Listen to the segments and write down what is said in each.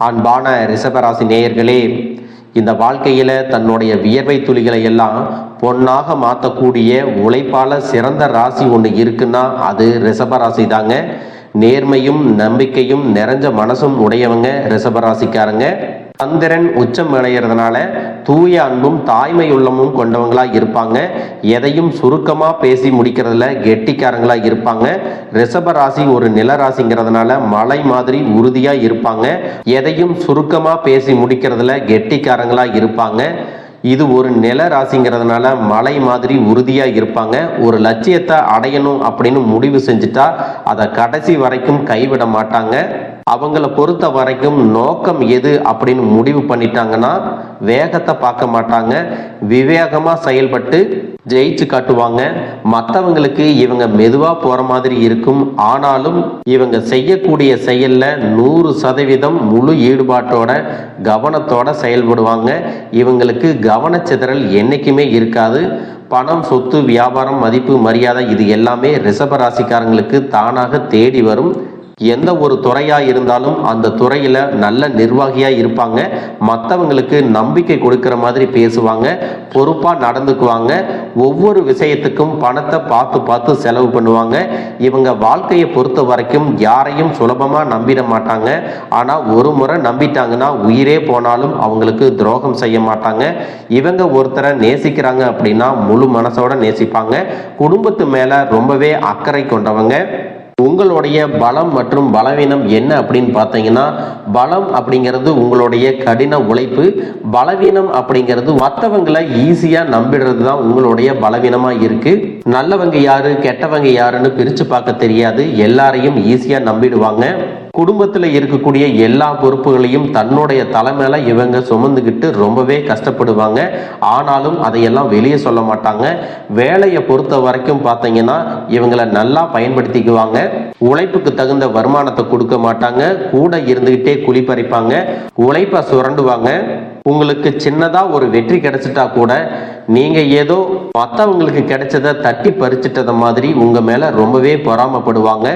அன்பான ரிஷபராசி நேயர்களே இந்த வாழ்க்கையில தன்னுடைய வியர்வை துளிகளை எல்லாம் பொன்னாக மாற்றக்கூடிய உழைப்பால சிறந்த ராசி ஒன்று இருக்குன்னா அது ரிஷபராசி தாங்க. நேர்மையும் நம்பிக்கையும் நிறைஞ்ச மனசும் உடையவங்க ரிஷபராசிக்காரங்க. சந்திரன் உச்சம் அடைகிறதுனால தூய அன்பும் தாய்மை உள்ளமும் கொண்டவங்களா இருப்பாங்க. எதையும் சுருக்கமா பேசி முடிக்கிறதுல கெட்டிக்காரங்களா இருப்பாங்க. ரிஷப ராசி ஒரு நில ராசிங்கிறதுனால மலை மாதிரி உறுதியா இருப்பாங்க. எதையும் சுருக்கமா பேசி முடிக்கிறதுல கெட்டிக்காரங்களா இருப்பாங்க. இது ஒரு நில ராசிங்கிறதுனால மலை மாதிரி உறுதியா இருப்பாங்க. ஒரு லட்சியத்தை அடையணும் அப்படின்னு முடிவு செஞ்சுட்டா அதை கடைசி வரைக்கும் கைவிட மாட்டாங்க. அவங்கள பொறுத்த வரைக்கும் நோக்கம் எது அப்படின்னு முடிவு பண்ணிட்டாங்கன்னா வேகத்தை பார்க்க மாட்டாங்க. விவேகமாக செயல்பட்டு ஜெயிச்சு காட்டுவாங்க. மற்றவங்களுக்கு இவங்க மெதுவாக போகிற மாதிரி இருக்கும். ஆனாலும் இவங்க செய்யக்கூடிய செயலில் நூறு சதவீதம் முழு ஈடுபாட்டோட கவனத்தோட செயல்படுவாங்க. இவங்களுக்கு கவனச்சிதறல் என்றைக்குமே இருக்காது. பணம் சொத்து வியாபாரம் மதிப்பு மரியாதை இது எல்லாமே ரிஷப ராசிக்காரங்களுக்கு தானாக தேடி வரும். எந்த ஒரு துறையா இருந்தாலும் அந்த துறையில நல்ல நிர்வாகியா இருப்பாங்க. மற்றவங்களுக்கு நம்பிக்கை கொடுக்கிற மாதிரி பேசுவாங்க பொறுப்பா நடந்துக்குவாங்க. ஒவ்வொரு விஷயத்துக்கும் பணத்தை பார்த்து பார்த்து செலவு பண்ணுவாங்க. இவங்க வாழ்க்கையை பொறுத்த வரைக்கும் யாரையும் சுலபமா நம்பிட மாட்டாங்க. ஆனா ஒரு முறை நம்பிட்டாங்கன்னா உயிரே போனாலும் அவங்களுக்கு துரோகம் செய்ய மாட்டாங்க. இவங்க ஒருத்தரை நேசிக்கிறாங்க அப்படின்னா முழு மனசோட நேசிப்பாங்க. குடும்பத்து மேல ரொம்பவே அக்கறை கொண்டவங்க. உங்களுடைய பலம் மற்றும் பலவீனம் என்ன அப்படின்னு பார்த்தீங்கன்னா பலம் அப்படிங்கிறது உங்களுடைய கடின உழைப்பு பலவீனம் அப்படிங்கிறது மற்றவங்களை ஈஸியாக நம்பிடுறது தான் உங்களுடைய பலவீனமாக இருக்கு. நல்லவங்க யாரு கெட்டவங்க யாருன்னு பிரித்து பார்க்க தெரியாது. எல்லாரையும் ஈஸியாக நம்பிடுவாங்க. குடும்பத்தில் இருக்கக்கூடிய எல்லா பொறுப்புகளையும் தன்னுடைய தலைமையில இவங்க சுமந்துக்கிட்டு ரொம்பவே கஷ்டப்படுவாங்க. ஆனாலும் அதையெல்லாம் வெளியே சொல்ல மாட்டாங்க. வேலையை பொறுத்த வரைக்கும் பார்த்தீங்கன்னா இவங்களை நல்லா பயன்படுத்திக்குவாங்க. உழைப்புக்கு தகுந்த வருமானத்தை கொடுக்க மாட்டாங்க. கூட இருந்துகிட்டே குழி பறிப்பாங்க உழைப்பை சுரண்டுவாங்க. உங்களுக்கு சின்னதாக ஒரு வெற்றி கிடைச்சிட்டா கூட நீங்கள் ஏதோ மற்றவங்களுக்கு கிடைச்சதை தட்டி பறிச்சிட்டத மாதிரி உங்கள் மேலே ரொம்பவே பொறாமப்படுவாங்க.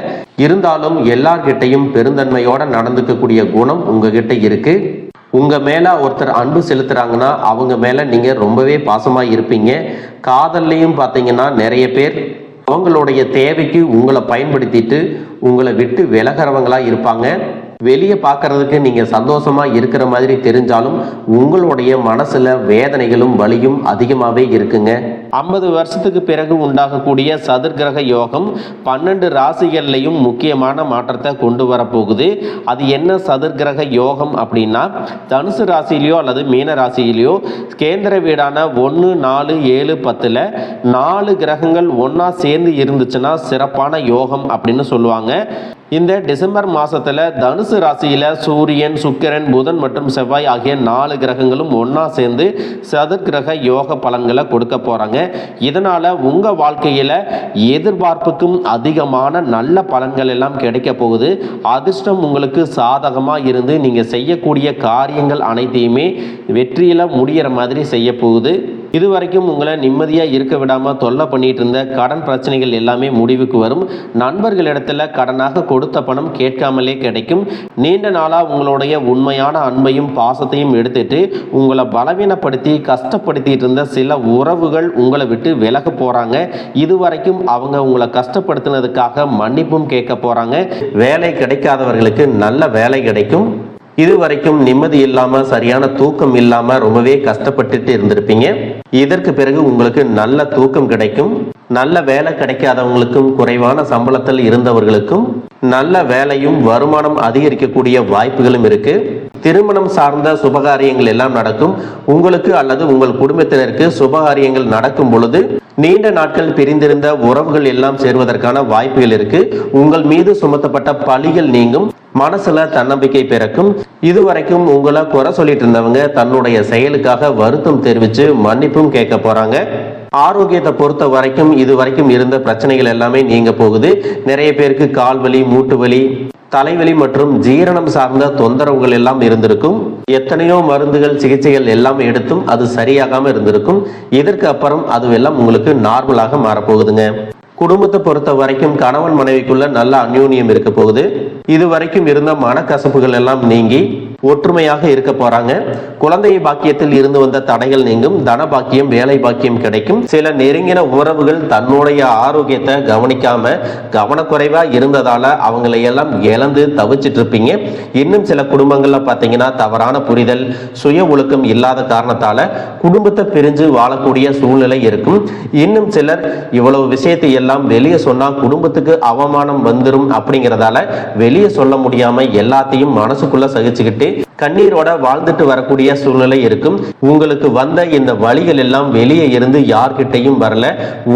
இருந்தாலும் எல்லார்கிட்டையும் பெருந்தன்மையோட நடந்துக்கக்கூடிய குணம் உங்ககிட்ட இருக்கு. உங்கள் மேலே ஒருத்தர் அன்பு செலுத்துறாங்கன்னா அவங்க மேலே நீங்கள் ரொம்பவே பாசமாக இருப்பீங்க. காதல்லையும் பார்த்தீங்கன்னா நிறைய பேர் அவங்களுடைய தேவைக்கு உங்களை பயன்படுத்திட்டு உங்களை விட்டு விலகிறவங்களாக இருப்பாங்க. வெளியே பார்க்கறதுக்கு நீங்க சந்தோஷமா இருக்கிற மாதிரி தெரிஞ்சாலும் உங்களுடைய மனசுல வேதனைகளும் வலியும் அதிகமாகவே இருக்குங்க. ஐம்பது வருஷத்துக்கு பிறகு உண்டாகக்கூடிய சதுர்கிரக யோகம் பன்னெண்டு ராசிகள்லையும் முக்கியமான மாற்றத்தை கொண்டு வரப்போகுது. அது என்ன சதுர்கிரக யோகம் அப்படின்னா தனுசு ராசியிலையோ அல்லது மீன ராசியிலையோ கேந்திர வீடான ஒன்று நாலு ஏழு பத்தில் நாலு கிரகங்கள் ஒன்றா சேர்ந்து இருந்துச்சுன்னா சிறப்பான யோகம் அப்படின்னு சொல்லுவாங்க. இந்த டிசம்பர் மாசத்துல தனுசு ராசியில சூரியன் சுக்கிரன் புதன் மற்றும் செவ்வாய் ஆகிய நாலு கிரகங்களும் ஒன்றா சேர்ந்து சதுர்கிரக யோக பலன்களை கொடுக்க போறாங்க. இதனால உங்க வாழ்க்கையில எதிர்பார்ப்புக்கும் அதிகமான நல்ல பலன்கள் எல்லாம் கிடைக்க போகுது. அதிர்ஷ்டம் உங்களுக்கு சாதகமா இருந்து நீங்க செய்யக்கூடிய காரியங்கள் அனைத்தையுமே வெற்றியில முடியிற மாதிரி செய்ய போகுது. இதுவரைக்கும் உங்களை நிம்மதியாக இருக்க விடாமல் தொல்லை பண்ணிட்டு இருந்த கடன் பிரச்சனைகள் எல்லாமே முடிவுக்கு வரும். நண்பர்களிடத்துல கடனாக கொடுத்த பணம் கேட்காமலே கிடைக்கும். நீண்ட நாளாக உங்களுடைய உண்மையான அன்பையும் பாசத்தையும் எடுத்துட்டு உங்களை பலவீனப்படுத்தி கஷ்டப்படுத்திட்டு இருந்த சில உறவுகள் உங்களை விட்டு விலக போகிறாங்க இதுவரைக்கும் அவங்க உங்களை கஷ்டப்படுத்தினதுக்காக மன்னிப்பும் கேட்க போகிறாங்க வேலை கிடைக்காதவர்களுக்கு நல்ல வேலை கிடைக்கும். இது வரைக்கும் நிம்மதி இல்லாம சரியான தூக்கம் இல்லாம ரொம்பவே கஷ்டப்பட்டுட்டு இருந்திருப்பீங்க. இதற்கு பிறகு உங்களுக்கு நல்ல தூக்கம் கிடைக்கும். நல்ல வேலை கிடைக்காதவங்களுக்கும் குறைவான சம்பளத்தில் இருந்தவர்களுக்கும் நல்ல வேலையும் வருமானம் அதிகரிக்கக்கூடிய வாய்ப்புகளும் இருக்கு. திருமணம் சார்ந்த சுபகாரியங்கள் எல்லாம் நடக்கும். உங்களுக்கு அல்லது உங்கள் குடும்பத்தினருக்கு சுபகாரியங்கள் நடக்கும் பொழுது நீண்ட நாட்கள் பிரிந்திருந்த உறவுகள் எல்லாம் சேர்வதற்கான வாய்ப்புகள் இருக்கு. உங்கள் மீது சுமத்தப்பட்ட பழிகள் நீங்கும். மனசுல தன்னம்பிக்கை பிறக்கும். இதுவரைக்கும் உங்களை குறை சொல்லிட்டு இருந்தவங்க தன்னுடைய செயலுக்காக வருத்தம் தெரிவிச்சு மன்னிப்பும் கேட்க போறாங்க. ஆரோக்கியத்தை பொறுத்த வரைக்கும் இது வரைக்கும் இருந்த பிரச்சனைகள் எல்லாமே நீங்க போகுது. நிறைய பேருக்கு கால் வலி மூட்டு வலி தலைவலி மற்றும் ஜீரணம் சார்ந்த தொந்தரவுகள் எல்லாம் இருந்திருக்கும். எத்தனையோ மருந்துகள் சிகிச்சைகள் எல்லாம் எடுத்தும் அது சரியாகாம இருந்திருக்கும். இதற்கு அப்புறம் அதுவெல்லாம் உங்களுக்கு நார்மலாக மாறப்போகுதுங்க. குடும்பத்தை பொறுத்த வரைக்கும் கணவன் மனைவிக்குள்ள நல்ல அந்யூன்யம் இருக்க போகுது. இது வரைக்கும் இருந்த மனக்கசப்புகள் எல்லாம் நீங்கி ஒற்றுமையாக இருக்க போறாங்க. குழந்தை பாக்கியத்தில் இருந்து வந்த தடைகள் நீங்கும். தன பாக்கியம் வேலை பாக்கியம் கிடைக்கும். சில நெருங்கின உறவுகள் தன்னுடைய ஆரோக்கியத்தை கவனிக்காம கவனக்குறைவா இருந்ததால அவங்களை எல்லாம் இழந்து தவிச்சிட்டு இருப்பீங்க. இன்னும் சில குடும்பங்கள்ல பாத்தீங்கன்னா தவறான புரிதல் சுய ஒழுக்கம் இல்லாத காரணத்தால குடும்பத்தை பிரிஞ்சு வாழக்கூடிய சூழ்நிலை இருக்கும். இன்னும் சிலர் இவ்வளவு விஷயத்தை எல்லாம் வெளியே சொன்னா குடும்பத்துக்கு அவமானம் வந்துடும் அப்படிங்கிறதால வெளியே சொல்ல முடியாம எல்லாத்தையும் மனசுக்குள்ள சகிச்சுக்கிட்டு கண்ணீரோட வாழ்ந்துட்டு வரக்கூடிய சூழ்நிலை இருக்கும். உங்களுக்கு வந்த இந்த வழிகள் எல்லாம் வெளியே இருந்து யார்கிட்டையும் வரல.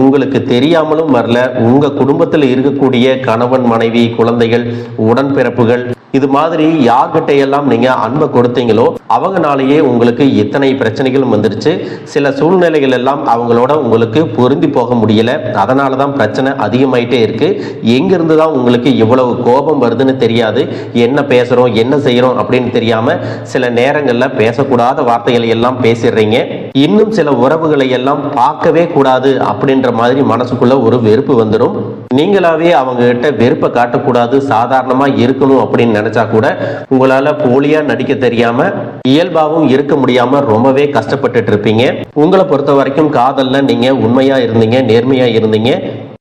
உங்களுக்கு தெரியாமலும் வரல. உங்க குடும்பத்தில் இருக்கக்கூடிய கணவன் மனைவி குழந்தைகள் உடன்பிறப்புகள் இது மாதிரி யார்கிட்ட எல்லாம் நீங்க அன்பை கொடுத்தீங்களோ அவங்கனாலேயே உங்களுக்கு இத்தனை பிரச்சனைகளும் வந்துருச்சு. சில சூழ்நிலைகள் எல்லாம் அவங்களோட உங்களுக்கு பொருந்தி போக முடியல. அதனால தான் பிரச்சனை அதிகமாயிட்டே இருக்கு. எங்கிருந்து தான் உங்களுக்கு இவ்வளவு கோபம் வருதுன்னு தெரியாது. என்ன பேசுறோம் என்ன செய்யறோம் அப்படின்னு தெரியாம சில நேரங்கள்ல பேசக்கூடாத வார்த்தைகளை எல்லாம் பேசிடுறீங்க. இன்னும் சில உறவுகளை எல்லாம் பார்க்கவே கூடாது அப்படின்ற மாதிரி மனசுக்குள்ள ஒரு வெறுப்பு வந்துடும். நீங்களாவே அவங்க கிட்ட வெறுப்பை காட்டக்கூடாது சாதாரணமா இருக்கணும் அப்படின்னு நினைச்சா கூட உங்களால போலியா நடிக்க தெரியாம இயல்பாவும் இருக்க முடியாம ரொம்பவே கஷ்டப்பட்டுட்டு இருப்பீங்க. உங்களை பொறுத்த வரைக்கும் காதல்ல நீங்க உண்மையா இருந்தீங்க நேர்மையா இருந்தீங்க.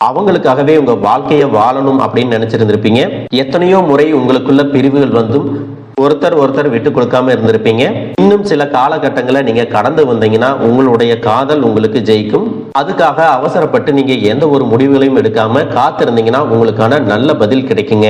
அவங்களுக்காகவே உங்க வாழ்க்கையை வாழணும் அப்படின்னு நினைச்சிருந்திருப்பீங்க. எத்தனையோ முறை உங்களுக்குள்ள பிரிவுகள் வந்தும் ஒருத்தர் ஒருத்தர் விட்டு கொடுக்காம இருந்திருப்பீங்க. இன்னும் சில காலகட்டங்களை நீங்க கடந்து வந்தீங்கன்னா உங்களுடைய காதல் உங்களுக்கு ஜெயிக்கும். அதுக்காக அவசரப்பட்டு நீங்க எந்த ஒரு முடிவுகளையும் எடுக்காம காத்திருந்தீங்கன்னா உங்களுக்கான நல்ல பதில் கிடைக்குங்க.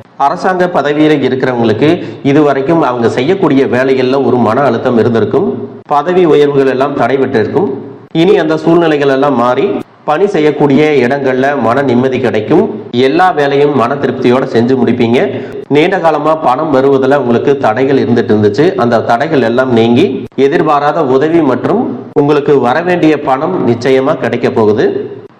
அரசாங்க பதவியில் இருக்கிறவங்களுக்கு இதுவரைக்கும் அவங்க செய்யக்கூடிய வேலைகளில் ஒரு மன அழுத்தம் இருந்திருக்கும். பதவி உயர்வுகள் எல்லாம் தடைபெற்றிருக்கும் இனி அந்த சூழ்நிலைகள் எல்லாம் மாறி பணி செய்யக்கூடிய இடங்கள்ல மன நிம்மதி கிடைக்கும். எல்லா வேலையும் மன திருப்தியோட செஞ்சு முடிப்பீங்க. நீண்ட காலமா பணம் வருவதில் உங்களுக்கு தடைகள் இருந்துட்டு இருந்துச்சு. அந்த தடைகள் எல்லாம் நீங்கி எதிர்பாராத உதவி மற்றும் உங்களுக்கு வர வேண்டிய பணம் நிச்சயமா கிடைக்க போகுது.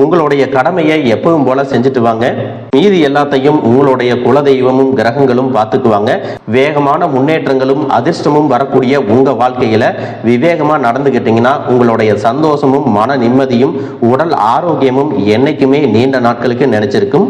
உங்களுடைய கடமையை எப்பவும் போல செஞ்சுட்டு வாங்க. மீதி எல்லாத்தையும் உங்களுடைய குலதெய்வமும் கிரகங்களும் பார்த்துக்குவாங்க. வேகமான முன்னேற்றங்களும் அதிர்ஷ்டமும் வரக்கூடிய உங்க வாழ்க்கையில விவேகமா நடந்துகிட்டீங்கன்னா உங்களுடைய சந்தோஷமும் மன நிம்மதியும் உடல் ஆரோக்கியமும் என்னைக்குமே நீண்ட நாட்களுக்கு நினைச்சிருக்கும்